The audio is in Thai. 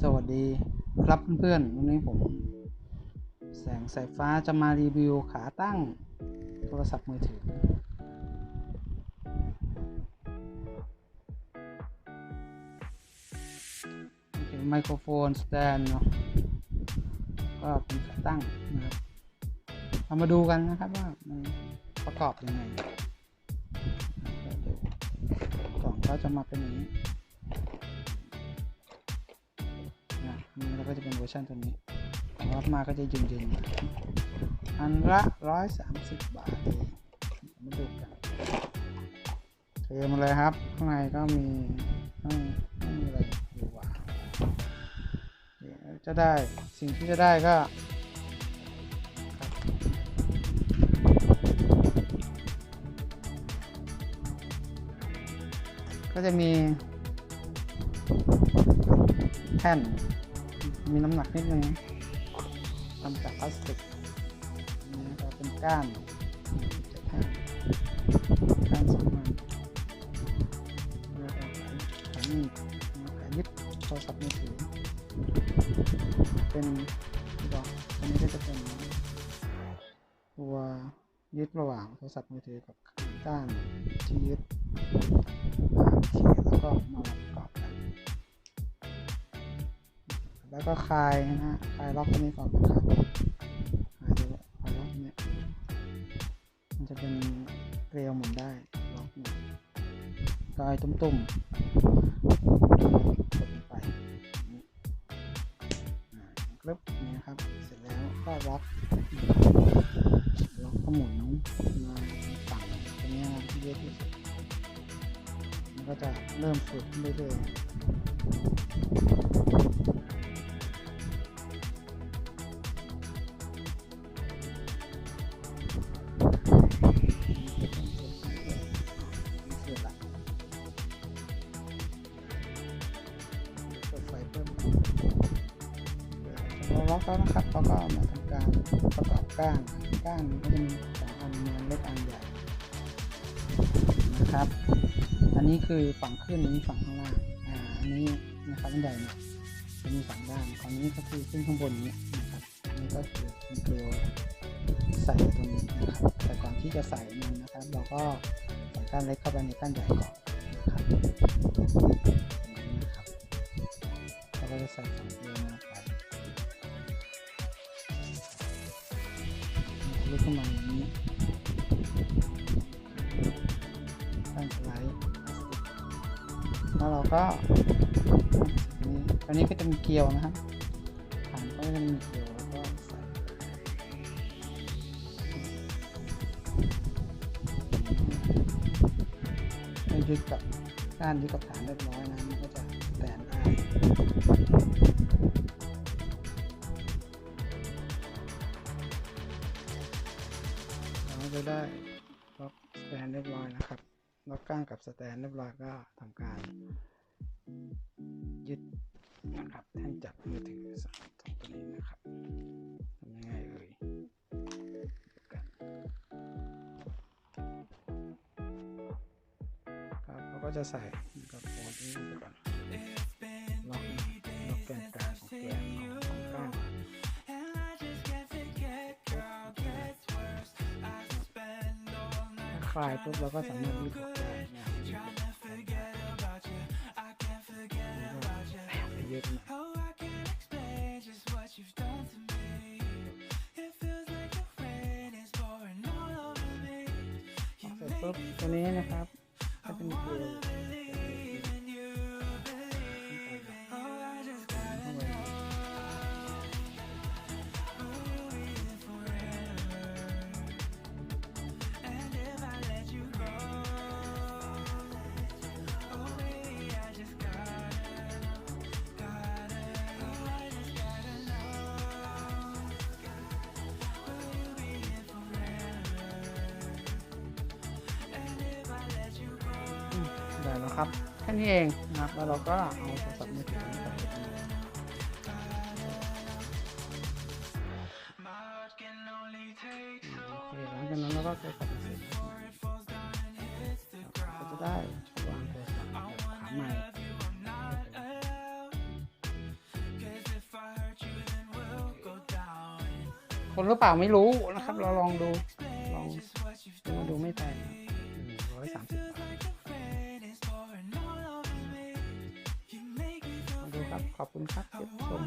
สวัสดีครับเพื่อนๆ วันนี้ผม แสงสายฟ้าจะมารีวิวขาตั้งโทรศัพท์มือถือนี่คือไมโครโฟน สแตนเนาะ ก็เป็นขาตั้งนะครับเรามาดูกันนะครับว่ามันประกอบยังไงกล่องก็จะมาเป็นอย่างนี้ ก็จะเป็นเวอร์ชันตัวนี้รับมาก็จะยืนยืนๆอันละร้อยสามสิบบาทเองมาดูกันเทมเลยครับ ข้างในก็มีไม่มีอะไรอยู่ว่ะเดี๋ยวจะได้สิ่งที่จะได้ก็ก็จะมีแผ่น มีน้ำหนักนิดนึงทำจากพลาสติกนี่ก็เป็นก้านก้านสองมันแล้วก็ขายขายนี่ขายยึดโทรศัพท์มือถือเป็นที่บอกอันนี้ก็จะเป็นตัวยึดระหว่างโทรศัพท์มือถือกับก้านที่ยึดอ่าโอเคแล้วก็มา แล้วก็คลายนะฮะคลายล็อกตัวนี้ก่อนนะครับคลายตัวคลายล็อกเนี้ยมันจะเป็นเกลียวหมุนได้ล็อกเนี่ยก็ไอ้ตุ้มๆกดลงไปอย่างนี้อ่ากรึบนี้ครับเสร็จแล้วก็ล็อกล็อกก็หมุนมาฝั่งตรงนี้นะที่เยอะที่สุดมันก็จะเริ่มฝึกขึ้นเรื่อยๆ ล็อกแล้วนะครับเราก็มาทำการประกอบก้านก้านก็จะมีสองอันเล็กอันใหญ่นะครับ อันนี้คือฝั่งขึ้นนี้ฝั่งข้างล่างอ่าอันนี้นะครับอันใหญ่เนี่ยจะมีสองด้านฝั่งนี้ก็คือขึ้นข้างบนนี้นะครับอันนี้ก็คือเป็นเกลียวใส่ตรงนี้นะครับแต่ก่อนที่จะใส่มันนะครับ เราก็ใส่ก้านเล็กเข้าไปในก้านใหญ่ก่อนนะครับนะครับเราก็จะใส่สองเกลียวลงไป ลุกขึ้นมาอย่างนี้ก้านสไลด์แล้วเราก็นี่อันนี้ก็จะมีเกลียวนะครับฐานก็จะมีเกลียวแล้วก็ใส่ให้ยึดกับก้านยึดกับฐานเรียบร้อยนะมันก็จะแตนได้ จะได้ล็อกสแตนเรียบร้อยนะครับล็อกก้านกับสแตนเรียบร้อยก็ทำการ ยึดนะครับแท่นจับมือถือสองตัวนี้นะครับทำยังไงเอ่ยกันครับเราก็จะใส่กับโฟนนี้ก่อน ถ้าคลายปุ๊บเราก็สามารถยืดออกได้นะไปยืดมา Oh, I can't explain just what you've done to me. It feels like the rain is pouring all over me. ออกเสร็จปุ๊บตัวนี้นะครับก็จะมีเกลีย นะครับแค่นี้เองนะครับแล้วเราก็เอาโทรศัพท์มือถือไปหลังจากนั้นเราก็จก็จได้วาคนหรือเปล่าไม่รู้นะครับ เราลองดู ลองมาดูไม่แปหนึ่งร้อยสามสิบบาท ครับ ขอบคุณครับที่ชม